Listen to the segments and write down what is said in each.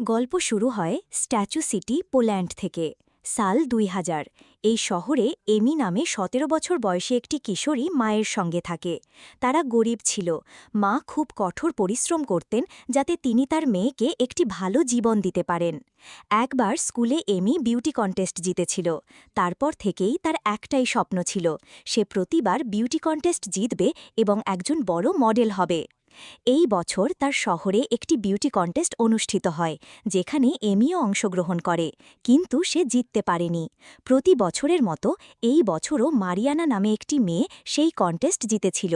গল্প শুরু হয় স্ট্যাচু সিটি, পোল্যান্ড থেকে। সাল দুই হাজার। এই শহরে এমি নামে সতেরো বছর বয়সী একটি কিশোরী মায়ের সঙ্গে থাকে। তারা গরিব ছিল। মা খুব কঠোর পরিশ্রম করতেন যাতে তিনি তার মেয়েকে একটি ভালো জীবন দিতে পারেন। একবার স্কুলে এমি বিউটি কন্টেস্ট জিতেছিল। তারপর থেকেই তার একটাই স্বপ্ন ছিল, সে প্রতিবার বিউটি কন্টেস্ট জিতবে এবং একজন বড় মডেল হবে। এই বছর তার শহরে একটি বিউটি কন্টেস্ট অনুষ্ঠিত হয়, যেখানে এমিও অংশগ্রহণ করে, কিন্তু সে জিততে পারেনি। প্রতি বছরের মতো এই বছরও মারিয়ানা নামে একটি মেয়ে সেই কন্টেস্ট জিতেছিল।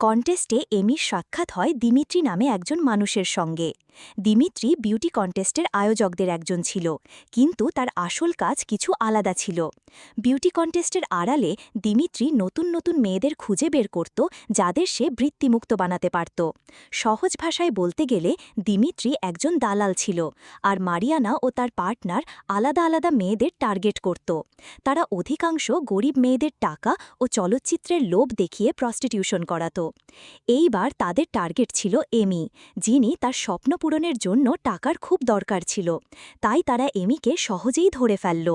কন্টেস্টে এমির সাক্ষাৎ হয় দিমিত্রি নামে একজন মানুষের সঙ্গে। দিমিত্রি বিউটি কন্টেস্টের আয়োজকদের একজন ছিল, কিন্তু তার আসল কাজ কিছু আলাদা ছিল। বিউটি কন্টেস্টের আড়ালে দিমিত্রি নতুন নতুন মেয়েদের খুঁজে বের করত, যাদের সে বৃত্তিমুক্ত বানাতে পারত। সহজ ভাষায় বলতে গেলে, দিমিত্রি একজন দালাল ছিল, আর মারিয়ানা ও তার পার্টনার আলাদা আলাদা মেয়েদের টার্গেট করত। তারা অধিকাংশ গরিব মেয়েদের টাকা ও চলচ্চিত্রের লোভ দেখিয়ে প্রস্টিটিউশন করাত এইবার তাদের টার্গেট ছিল এমি, যিনি তার স্বপ্ন পূরণের জন্য টাকার খুব দরকার ছিল। তাই তারা এমিকে সহজেই ধরে ফেলল।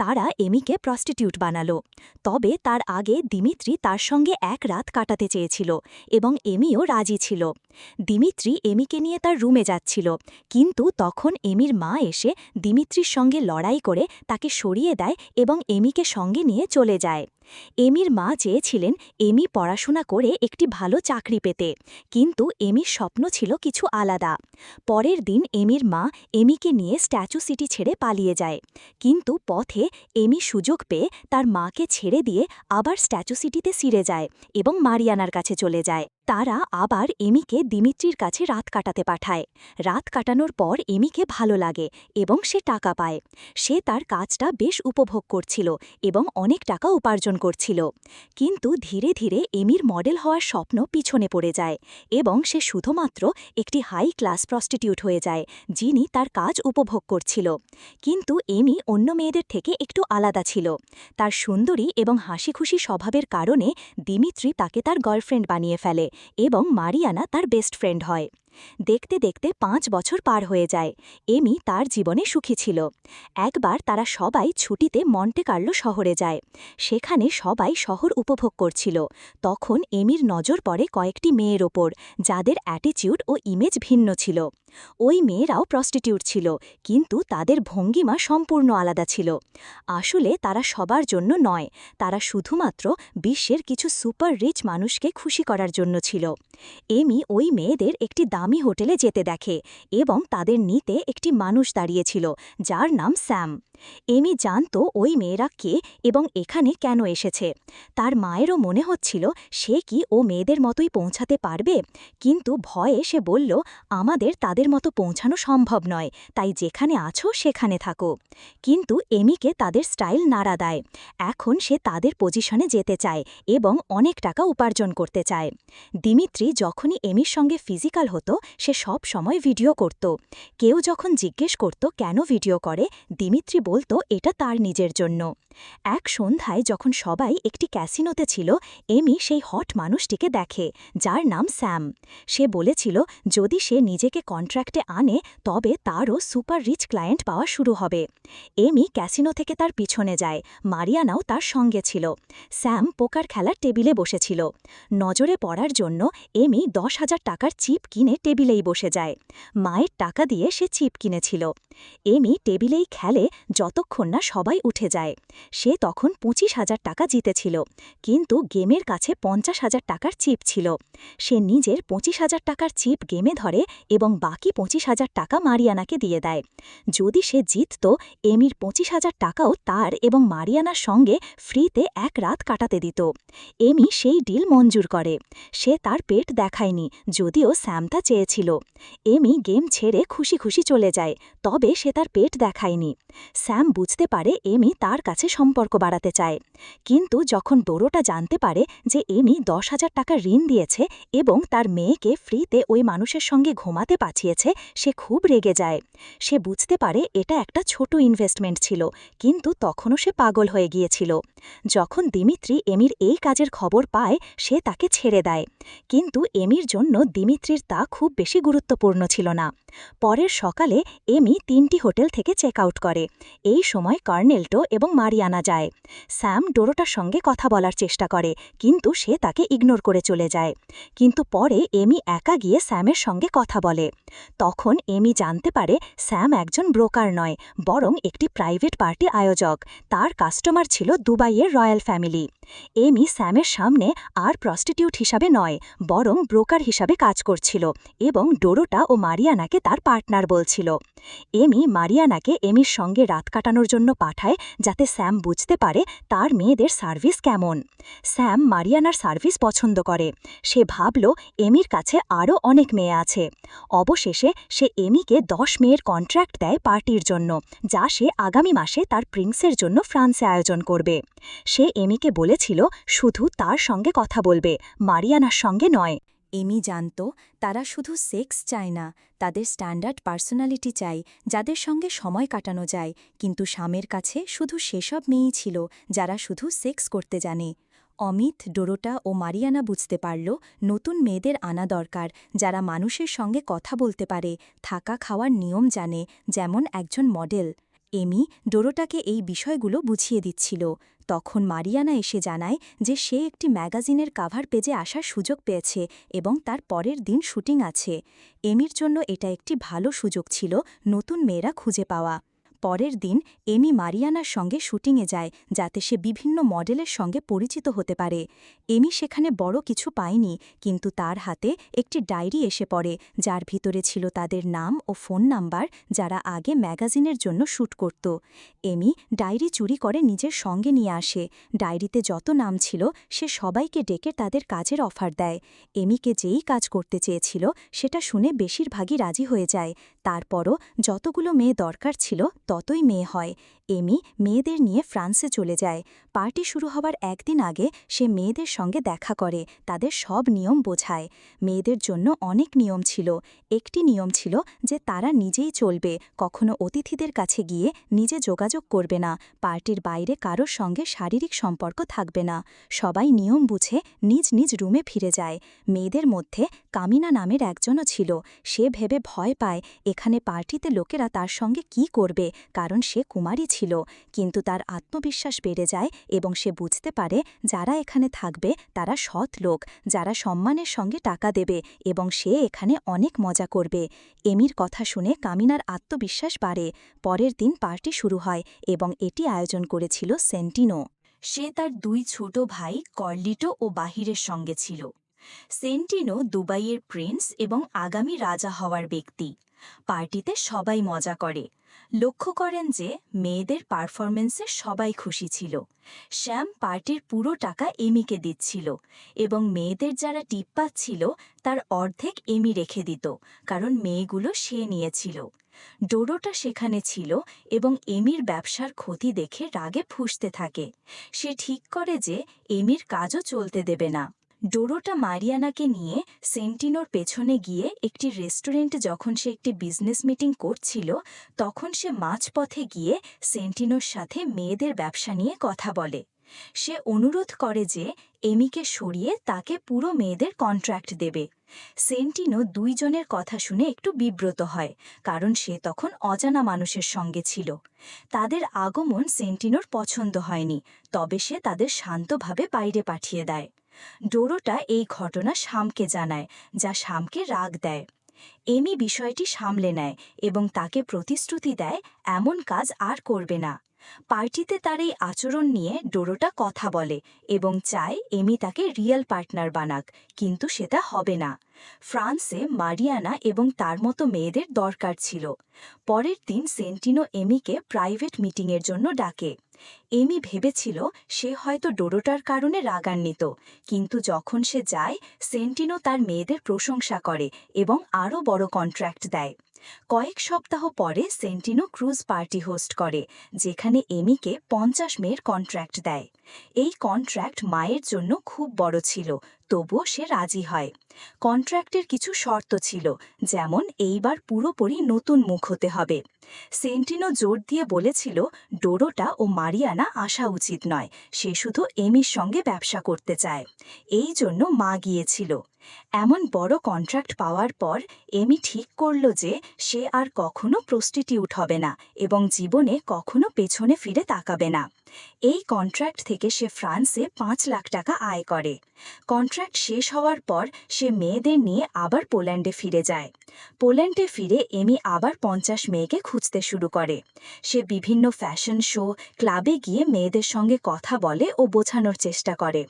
তারা এমিকে প্রস্টিটিউট বানালো। তবে তার আগে দিমিত্রি তার সঙ্গে এক রাত কাটাতে চেয়েছিল এবং এমিও রাজি ছিল। দিমিত্রি এমিকে নিয়ে তার রুমে যাচ্ছিল, কিন্তু তখন এমির মা এসে দিমিত্রির সঙ্গে লড়াই করে তাকে সরিয়ে দেয় এবং এমিকে সঙ্গে নিয়ে চলে যায়। এমির মা চেয়েছিলেন এমি পড়াশোনা করে একটি ভালো চাকরি পেতে, কিন্তু এমির স্বপ্ন ছিল কিছু আলাদা। পরের দিন এমির মা এমিকে নিয়ে স্ট্যাচু সিটি ছেড়ে পালিয়ে যায়, কিন্তু পথে এমি সুযোগ পেয়ে তার মাকে ছেড়ে দিয়ে আবার স্ট্যাচু সিটিতে সিরে যায় এবং মারিয়ানার কাছে চলে যায়। তারা আবার এমিকে দিমিত্রির কাছে রাত কাটাতে পাঠায়। রাত কাটানোর পর এমিকে ভালো লাগে এবং সে টাকা পায়। সে তার কাজটা বেশ উপভোগ করছিল এবং অনেক টাকা উপার্জন করছিল। কিন্তু ধীরে ধীরে এমির মডেল হওয়ার স্বপ্ন পিছনে পড়ে যায় এবং সে শুধুমাত্র একটি হাই ক্লাস প্রস্টিটিউট হয়ে যায়, যিনি তার কাজ উপভোগ করছিল। কিন্তু এমি অন্য মেয়েদের থেকে একটু আলাদা ছিল। তার সুন্দরী এবং হাসিখুশি স্বভাবের কারণে দিমিত্রি তাকে তার গার্লফ্রেন্ড বানিয়ে ফেলে এবং মারিয়ানা তার বেস্ট ফ্রেন্ড হয়। দেখতে দেখতে পাঁচ বছর পার হয়ে যায়। এমি তার জীবনে সুখী ছিল। একবার তারা সবাই ছুটিতে মন্টে কার্লো শহরে যায়। সেখানে সবাই শহর উপভোগ করছিল। তখন এমির নজর পড়ে কয়েকটি মেয়ের ওপর, যাদের অ্যাটিচিউড ও ইমেজ ভিন্ন ছিল। ওই মেয়েরাও প্রস্টিটিউট ছিল, কিন্তু তাদের ভঙ্গিমা সম্পূর্ণ আলাদা ছিল। আসলে তারা সবার জন্য নয়, তারা শুধুমাত্র বিশ্বের কিছু সুপার রিচ মানুষকে খুশি করার জন্য ছিল। এমি ওই মেয়েদের একটি দামি হোটেলে যেতে দেখে এবং তাদের নিতে একটি মানুষ দাঁড়িয়েছিল, যার নাম স্যাম। এমি জানত ওই মেয়েরা কে এবং এখানে কেন এসেছে। তার মায়েরও মনে হচ্ছিল, সে কি ও মেয়েদের মতোই পৌঁছাতে পারবে? কিন্তু ভয়ে সে বলল, আমাদের তাদের মতো পৌঁছানো সম্ভব নয়, তাই যেখানে আছো সেখানে থাকো। কিন্তু এমিকে তাদের স্টাইল নাড়া দেয়। এখন সে তাদের পজিশনে যেতে চায় এবং অনেক টাকা উপার্জন করতে চায়। দিমিত্রি যখনই এমির সঙ্গে ফিজিক্যাল হতো, সে সব সময় ভিডিও করত। কেউ যখন জিজ্ঞেস করত, কেন ভিডিও করে? দিমিত্রি বলতো, এটা তার নিজের জন্য। এক সন্ধ্যায় যখন সবাই একটি ক্যাসিনোতে ছিল, এমি সেই হট মানুষটিকে দেখে, যার নাম স্যাম। সে বলেছিল, যদি সে নিজেকে কন্ট্রাক্টে আনে, তবে তারও সুপার রিচ ক্লায়েন্ট পাওয়া শুরু হবে। এমি ক্যাসিনো থেকে তার পিছনে যায়। মারিয়ানাও তার সঙ্গে ছিল। স্যাম পোকার খেলার টেবিলে বসেছিল। নজরে পড়ার জন্য এমি দশ হাজার টাকার চিপ কিনে টেবিলেই বসে যায়। মায়ের টাকা দিয়ে সে চিপ কিনেছিল। এমি টেবিলেই খেলে যতক্ষণ না সবাই উঠে যায়। সে তখন পঁচিশ হাজার টাকা জিতেছিল, কিন্তু গেমের কাছে পঞ্চাশ হাজার টাকার চিপ ছিল। সে নিজের পঁচিশ হাজার টাকার চিপ গেমে ধরে এবং বাকি পঁচিশ হাজার টাকা মারিয়ানাকে দিয়ে দেয়। যদি সে জিতত, এমির পঁচিশ হাজার টাকাও তার এবং মারিয়ানার সঙ্গে ফ্রিতে এক রাত কাটাতে দিত। এমি সেই ডিল মঞ্জুর করে। সে তার পেট দেখায়নি, যদিও স্যামটা চেয়েছিল। এমি গেম ছেড়ে খুশি খুশি চলে যায়, তবে সে তার পেট দেখায়নি। স্যাম বুঝতে পারে এমি তার কাছে সম্পর্ক বাড়াতে চায়। কিন্তু যখন দোরোটা জানতে পারে যে এমি দশ হাজার টাকা ঋণ দিয়েছে এবং তার মেয়েকে ফ্রিতে ওই মানুষের সঙ্গে ঘুমাতে পাঠিয়ে পাঠিয়েছে সে খুব রেগে যায়। সে বুঝতে পারে এটা একটা ছোট ইনভেস্টমেন্ট ছিল, কিন্তু তখনও সে পাগল হয়ে গিয়েছিল। যখন দিমিত্রি এমির এই কাজের খবর পায়, সে তাকে ছেড়ে দেয়। কিন্তু এমির জন্য দিমিত্রির তা খুব বেশি গুরুত্বপূর্ণ ছিল না। পরের সকালে এমি তিনটি হোটেল থেকে চেক আউট করে। এই সময় কর্নেলটো এবং মারিয়ানা যায়। স্যাম ডোরোটার সঙ্গে কথা বলার চেষ্টা করে, কিন্তু সে তাকে ইগনোর করে চলে যায়। কিন্তু পরে এমি একা গিয়ে স্যামের সঙ্গে কথা বলে। তখন এমি জানতে পারে স্যাম একজন ব্রোকার নয়, বরং একটি প্রাইভেট পার্টি আয়োজক। তার কাস্টমার ছিল দুবাইয়ের রয়্যাল ফ্যামিলি। এমি স্যামের সামনে আর প্রস্টিটিউট হিসাবে নয়, বরং ব্রোকার হিসাবে কাজ করছিল এবং ডোরোটা ও মারিয়ানাকে তার পার্টনার বলছিল। এমি মারিয়ানাকে এমির সঙ্গে রাত কাটানোর জন্য পাঠায় যাতে স্যাম বুঝতে পারে তার মেয়েদের সার্ভিস কেমন। স্যাম মারিয়ানার সার্ভিস পছন্দ করে। সে ভাবল, এমির কাছে আরও অনেক মেয়ে আছে। অবশেষে সে এমিকে দশ মেয়ের কন্ট্রাক্ট দেয় পার্টির জন্য, যা সে আগামী মাসে তার প্রিন্সের জন্য ফ্রান্সে আয়োজন করবে। সে এমিকে বলেছিল, শুধু তার সঙ্গে কথা বলবে, মারিয়ানার সঙ্গে নয়। এমি জানত, তারা শুধু সেক্স চায় না, তাদের স্ট্যান্ডার্ড পার্সোনালিটি চাই, যাদের সঙ্গে সময় কাটানো যায়, কিন্তু স্বামের কাছে শুধু সেসব মেয়েই ছিল, যারা শুধু সেক্স করতে জানে। অমিত, ডোরোটা ও মারিয়ানা বুঝতে পারল নতুন মেয়েদের আনা দরকার, যারা মানুষের সঙ্গে কথা বলতে পারে, থাকা খাওয়ার নিয়ম জানে, যেমন একজন মডেল। এমি ডোরোটাকে এই বিষয়গুলো বুঝিয়ে দিচ্ছিল। তখন মারিয়ানা এসে জানায় যে সে একটি ম্যাগাজিনের কাভার পেজে আসার সুযোগ পেয়েছে এবং তার পরের দিন শুটিং আছে। এমির জন্য এটা একটি ভালো সুযোগ ছিল নতুন মেয়েরা খুঁজে পাওয়া। পরের দিন এমি মারিয়ানার সঙ্গে শুটিংয়ে যায়, যাতে সে বিভিন্ন মডেলের সঙ্গে পরিচিত হতে পারে। এমি সেখানে বড় কিছু পায়নি, কিন্তু তার হাতে একটি ডায়েরি এসে পড়ে, যার ভিতরে ছিল তাদের নাম ও ফোন নাম্বার, যারা আগে ম্যাগাজিনের জন্য শ্যুট করত। এমি ডায়েরি চুরি করে নিজের সঙ্গে নিয়ে আসে। ডায়েরিতে যত নাম ছিল, সে সবাইকে ডেকে তাদের কাজের অফার দেয়। এমিকে যেই কাজ করতে চেয়েছিল, সেটা শুনে বেশিরভাগই রাজি হয়ে যায়। তারপরও যতগুলো মেয়ে দরকার ছিল ততই মেয়ে হয়। এমি মেয়েদের নিয়ে ফ্রান্সে চলে যায়। পার্টি শুরু হবার একদিন আগে সে মেয়েদের সঙ্গে দেখা করে, তাদের সব নিয়ম বোঝায়। মেয়েদের জন্য অনেক নিয়ম ছিল। একটি নিয়ম ছিল যে তারা নিজেই চলবে, কখনো অতিথিদের কাছে গিয়ে নিজে যোগাযোগ করবে না, পার্টির বাইরে কারোর সঙ্গে শারীরিক সম্পর্ক থাকবে না। সবাই নিয়ম বুঝে নিজ নিজ রুমে ফিরে যায়। মেয়েদের মধ্যে কামিনা নামের একজনও ছিল। সে ভেবে ভয় পায়, এখানে পার্টিতে লোকেরা তার সঙ্গে কি করবে? কারণ সে কুমারী ছিল। কিন্তু তার আত্মবিশ্বাস বেড়ে যায় এবং সে বুঝতে পারে যারা এখানে থাকবে তারা সৎ লোক, যারা সম্মানের সঙ্গে টাকা দেবে এবং সে এখানে অনেক মজা করবে। এমির কথা শুনে কামিনার আত্মবিশ্বাস বাড়ে। পরের দিন পার্টি শুরু হয় এবং এটি আয়োজন করেছিল সেন্টিনো। সে তার দুই ছোট ভাই কর্লিটো ও বাহিরের সঙ্গে ছিল। সেন্টিনো দুবাইয়ের প্রিন্স এবং আগামী রাজা হওয়ার ব্যক্তি। পার্টিতে সবাই মজা করে। লক্ষ্য করেন যে মেয়েদের পারফরমেন্সে সবাই খুশি ছিল। শ্যাম পার্টির পুরো টাকা এমিকে দিচ্ছিল এবং মেয়েদের যারা টিপ পাচ্ছিল তার অর্ধেক এমি রেখে দিত, কারণ মেয়েগুলো সে নিয়েছিল। ডোডোটা সেখানে ছিল এবং এমির ব্যবসার ক্ষতি দেখে রাগে ফুসতে থাকে। সে ঠিক করে যে এমির কাজও চলতে দেবে না। ডোরোটা মারিয়ানাকে নিয়ে সেন্টিনোর পেছনে গিয়ে একটি রেস্টুরেন্টে যখন সে একটি বিজনেস মিটিং করছিল, তখন সে মাঝপথে গিয়ে সেন্টিনোর সাথে মেয়েদের ব্যবসা নিয়ে কথা বলে। সে অনুরোধ করে যে এমিকে সরিয়ে তাকে পুরো মেয়েদের কন্ট্রাক্ট দেবে। সেন্টিনো দুইজনের কথা শুনে একটু বিব্রত হয়, কারণ সে তখন অজানা মানুষের সঙ্গে ছিল। তাদের আগমন সেন্টিনোর পছন্দ হয়নি, তবে সে তাদের শান্তভাবে বাইরে পাঠিয়ে দেয়। ডোরোটা এই ঘটনা শামকে জানায়, যা শামকে রাগ দেয়। এমি বিষয়টি সামলে নেয় এবং তাকে প্রতিশ্রুতি দেয়, এমন কাজ আর করবে না। পার্টিতে তার এই আচরণ নিয়ে ডোরোটা কথা বলে এবং চায় এমি তাকে রিয়েল পার্টনার বানাক, কিন্তু সেটা হবে না। ফ্রান্সে মারিয়ানা এবং তার মতো মেয়েদের দরকার ছিল। পরের দিন সেন্টিনো এমিকে প্রাইভেট মিটিংয়ের জন্য ডাকে। এমি ভেবেছিল সে হয়তো ডোরোটার কারণে রাগান্বিত, কিন্তু যখন সে যায় সেন্টিনো তার মেয়েদের প্রশংসা করে এবং আরও বড় কন্ট্রাক্ট দেয়। কয়েক সপ্তাহ পরে সেন্টিনো ক্রুজ পার্টি হোস্ট করে, যেখানে এমিকে পঞ্চাশ মেয়ের কন্ট্রাক্ট দেয়। এই কন্ট্রাক্ট মায়ের জন্য খুব বড় ছিল, তবুও সে রাজি হয়। কন্ট্রাক্টের কিছু শর্ত ছিল, যেমন এইবার পুরোপুরি নতুন মুখ হতে হবে। সেন্টিনো জোর দিয়ে বলেছিল, ডোরোটা ও মারিয়ানা আসা উচিত নয়, সে শুধু এমির সঙ্গে ব্যবসা করতে চায়। এই জন্য মা গিয়েছিল। এমন বড় কন্ট্রাক্ট পাওয়ার পর এমি ঠিক করল যে সে আর কখনো প্রস্টিটিউট হবে না এবং জীবনে কখনো পেছনে ফিরে তাকাবে না। এই কন্ট্রাক্ট থেকে সে ফ্রান্সে পাঁচ লাখ টাকা আয় করে। কন্ট্রাক্ট শেষ হওয়ার পর সে মেয়েদের নিয়ে আবার পোল্যান্ডে ফিরে যায়। পোল্যান্ডে ফিরে এমি আবার পঞ্চাশ মেয়েকে খুঁজতে শুরু করে। সে বিভিন্ন ফ্যাশন শো ক্লাবে গিয়ে মেয়েদের সঙ্গে কথা বলে ও বোঝানোর চেষ্টা করে।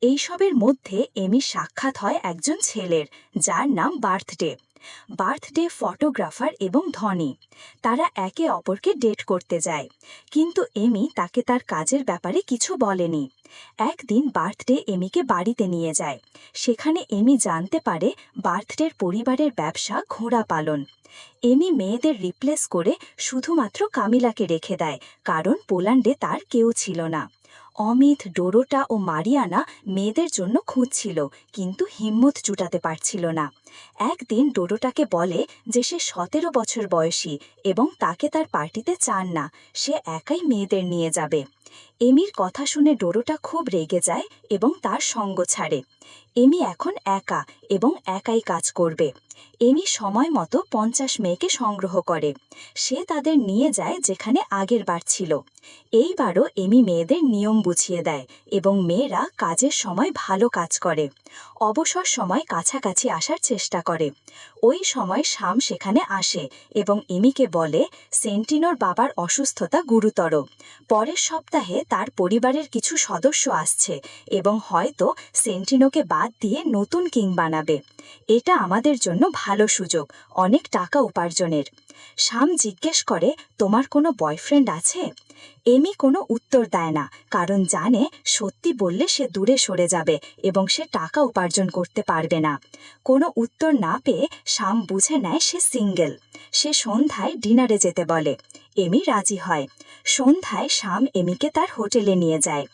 এইসবের মধ্যে এমি সাক্ষাৎ হয় একজন ছেলের, যার নাম বার্থডে। বার্থডে ফটোগ্রাফার এবং ধনী। তারা একে অপরকে ডেট করতে যায়। কিন্তু এমি তাকে তার কাজের ব্যাপারে কিছু বলেনি। একদিন বার্থডে এমিকে বাড়িতে নিয়ে যায়। সেখানে এমি জানতে পারে বার্থডের পরিবারের ব্যবসা ঘোড়া পালন। এমি মেয়েদের রিপ্লেস করে শুধুমাত্র কামিলাকে রেখে দেয়, কারণ পোল্যান্ডে তার কেউ ছিল না। অমিত, ডোরোটা ও মারিয়ানা মেয়েদের জন্য খুঁজছিল, কিন্তু হিম্মত জুটাতে পারছিল না। একদিন ডোরোটাকে বলে যে সে সতেরো বছর বয়সী এবং তাকে তার পার্টিতে চান না, সে একাই মেয়েদের নিয়ে যাবে। এমির কথা শুনে ডোরোটা খুব রেগে যায় এবং তার সঙ্গ ছাড়ে। এমি এখন একা এবং একাই কাজ করবে। এমি সময় মতো পঞ্চাশ মেয়েকে সংগ্রহ করে। সে তাদের নিয়ে যায় যেখানে আগের বার ছিল। এইবারও এমি মেয়েদের নিয়ম বুঝিয়ে দেয় এবং মেয়েরা কাজের সময় ভালো কাজ করে। অবসর সময় কাছাকাছি আসার চেষ্টা করে। ওই সময় শাম সেখানে আসে এবং এমিকে বলে, সেন্টিনোর বাবার অসুস্থতা গুরুতর। পরের সপ্তাহে তার পরিবারের কিছু সদস্য আসছে এবং হয়তো সেন্টিনোকে বাদ দিয়ে নতুন কিং বানাবে। এটা আমাদের জন্য ভালো সুযোগ, অনেক টাকা উপার্জনের। শাম জিজ্ঞেস করে, তোমার কোনো বয়ফ্রেন্ড আছে? এমি কোনো উত্তর দেয় না, কারণ জানে সত্যি বললে সে দূরে সরে যাবে এবং সে টাকা উপার্জন করতে পারবে না। কোনো উত্তর না পেয়ে শাম বুঝে নেয় সে সিঙ্গেল সে সন্ধ্যায় ডিনারে যেতে বলে। এমি রাজি হয়। সন্ধ্যায় শাম এমিকে তার হোটেলে নিয়ে যায়।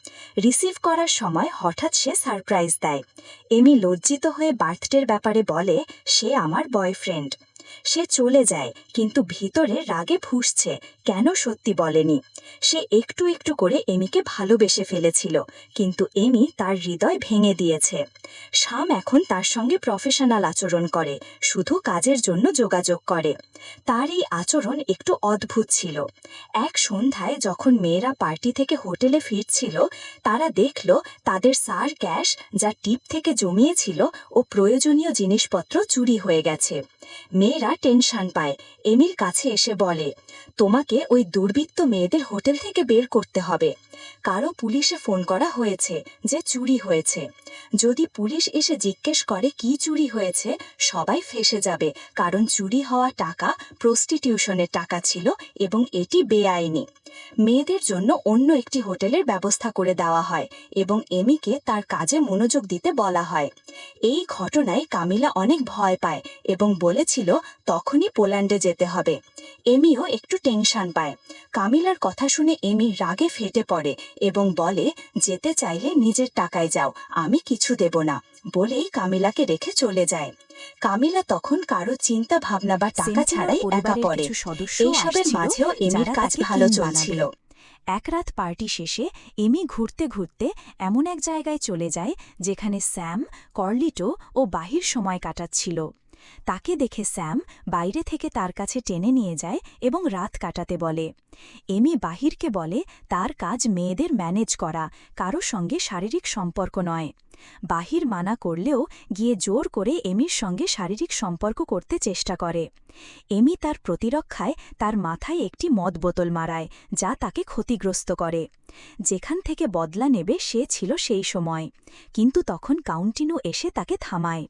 রিসিভ করার সময় হঠাৎ সে সারপ্রাইজ দেয়। এমি লজ্জিত হয়ে বার্থডের ব্যাপারে বলে, সে আমার বয়ফ্রেন্ড সে চলে যায়, কিন্তু ভিতরে রাগে ফুসছে। কেন সত্যি বলেনি? সে একটু একটু করে এমিকে ভালোবেসে ফেলেছিল, কিন্তু এমি তার হৃদয় ভেঙে দিয়েছে। শাম এখন তার সঙ্গে প্রফেশনাল আচরণ করে, শুধু কাজের জন্য যোগাযোগ করে। তার এই আচরণ একটু অদ্ভুত ছিল। এক সন্ধ্যায় যখন মেয়েরা পার্টি থেকে হোটেলে ফিরছিল, তারা দেখল তাদের সার ক্যাশ, যা টিপ থেকে জমিয়েছিল ও প্রয়োজনীয় জিনিসপত্র চুরি হয়ে গেছে। মেয়েরা টেনশন পায়। এমির কাছে এসে বলে, তোমাকে ওই দুর্বৃত্ত মেয়েদের হোটেল থেকে বের করতে হবে। কারও পুলিশে ফোন করা হয়েছে যে চুরি হয়েছে। যদি পুলিশ এসে জিজ্ঞেস করে কি চুরি হয়েছে, সবাই ফেসে যাবে, কারণ চুরি হওয়া টাকা প্রস্টিটিউশনের টাকা ছিল এবং এটি বেআইনি। মেয়েদের জন্য অন্য একটি হোটেলের ব্যবস্থা করে দেওয়া হয় এবং এমিকে তার কাজে মনোযোগ দিতে বলা হয়। এই ঘটনায় কামিলা অনেক ভয় পায় এবং বলেছিল তখনই পোল্যান্ডে যেতে হবে। এমিও একটু টেনশন পায়। কামিলার কথা শুনে এমি রাগে ফেটে পড়ে এবং বলে যেতে চাইলে নিজের টাকায় যাও আমি কিছু দেব না। বলেই কামিলাকে রেখে চলে যায়। কামিলা তখন কারও চিন্তা ভাবনা বা টাকা ছাড়াই একা পড়ে। এইসবের মাঝেও এমির কাজ ভালো চলছিল। এক রাত পার্টি শেষে এমি ঘুরতে ঘুরতে এমন এক জায়গায় চলে যায় যেখানে স্যাম কর্লিটো ও বাহির সময় কাটাচ্ছিল। তাকে দেখে স্যাম বাইরে থেকে তার কাছে টেনে নিয়ে যায় এবং রাত কাটাতে বলে। এমি বাহিরকে বলে, তার কাজ মেয়েদের ম্যানেজ করা কারও সঙ্গে শারীরিক সম্পর্ক নয়। বাহির মানা করলেও গিয়ে জোর করে এমির সঙ্গে শারীরিক সম্পর্ক করতে চেষ্টা করে। এমি তার প্রতিরক্ষায় তার মাথায় একটি মদ বোতল মারায়, যা তাকে ক্ষতিগ্রস্ত করে। যেখান থেকে বদলা নেবে সে ছিল সেই সময়। কিন্তু তখন কাউন্টিনু এসে তাকে থামায়।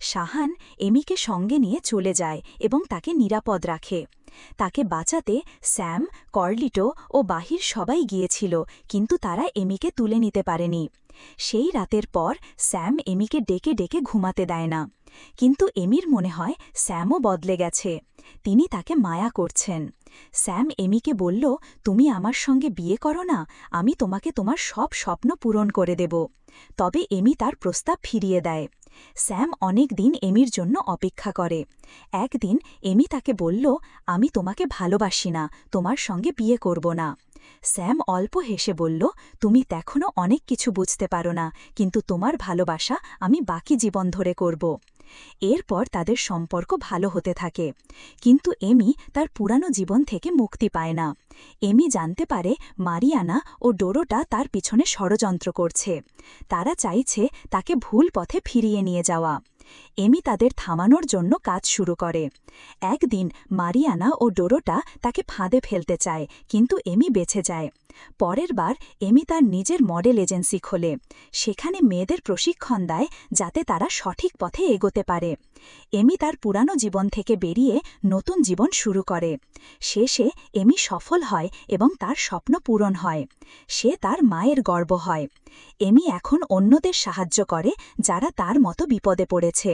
শাহান এমিকে সঙ্গে নিয়ে চলে যায় এবং তাকে নিরাপদ রাখে। তাকে বাঁচাতে স্যাম, কর্লিটো ও বাহির সবাই গিয়েছিল, কিন্তু তারা এমিকে তুলে নিতে পারেনি। সেই রাতের পর স্যাম এমিকে ডেকে ডেকে ঘুমাতে দেয় না। কিন্তু এমির মনে হয় স্যামও বদলে গেছে। তিনি তাকে মায়া করছেন। স্যাম এমিকে বলল, তুমি আমার সঙ্গে বিয়ে করো না, আমি তোমাকে তোমার সব স্বপ্ন পূরণ করে দেব। তবে এমি তার প্রস্তাব ফিরিয়ে দেয়। স্যাম অনেক দিন এমির জন্য অপেক্ষা করে। একদিন এমি তাকে বলল, আমি তোমাকে ভালোবাসি না, তোমার সঙ্গে বিয়ে করব না। স্যাম অল্প হেসে বলল, তুমি তখনও অনেক কিছু বুঝতে পারো না, কিন্তু তোমার ভালোবাসা আমি বাকি জীবন ধরে করব। এরপর তাদের সম্পর্ক ভালো হতে থাকে। কিন্তু এমি তার পুরানো জীবন থেকে মুক্তি পায় না। এমি জানতে পারে মারিয়ানা ও ডোরোটা তার পিছনে ষড়যন্ত্র করছে। তারা চাইছে তাকে ভুল পথে ফিরিয়ে নিয়ে যাওয়া। এমি তাদের থামানোর জন্য কাজ শুরু করে। একদিন মারিয়ানা ও ডোরোটা তাকে ফাঁদে ফেলতে চায়, কিন্তু এমি বেঁচে যায়। পরের বার এমি তার নিজের মডেল এজেন্সি খোলে। সেখানে মেয়েদের প্রশিক্ষণ দেয় যাতে তারা সঠিক পথে এগোতে পারে। এমি তার পুরানো জীবন থেকে বেরিয়ে নতুন জীবন শুরু করে। শেষে এমি সফল হয় এবং তার স্বপ্ন পূরণ হয়। সে তার মায়ের গর্ব হয়। এমি এখন অন্যদের সাহায্য করে যারা তার মতো বিপদে পড়েছে।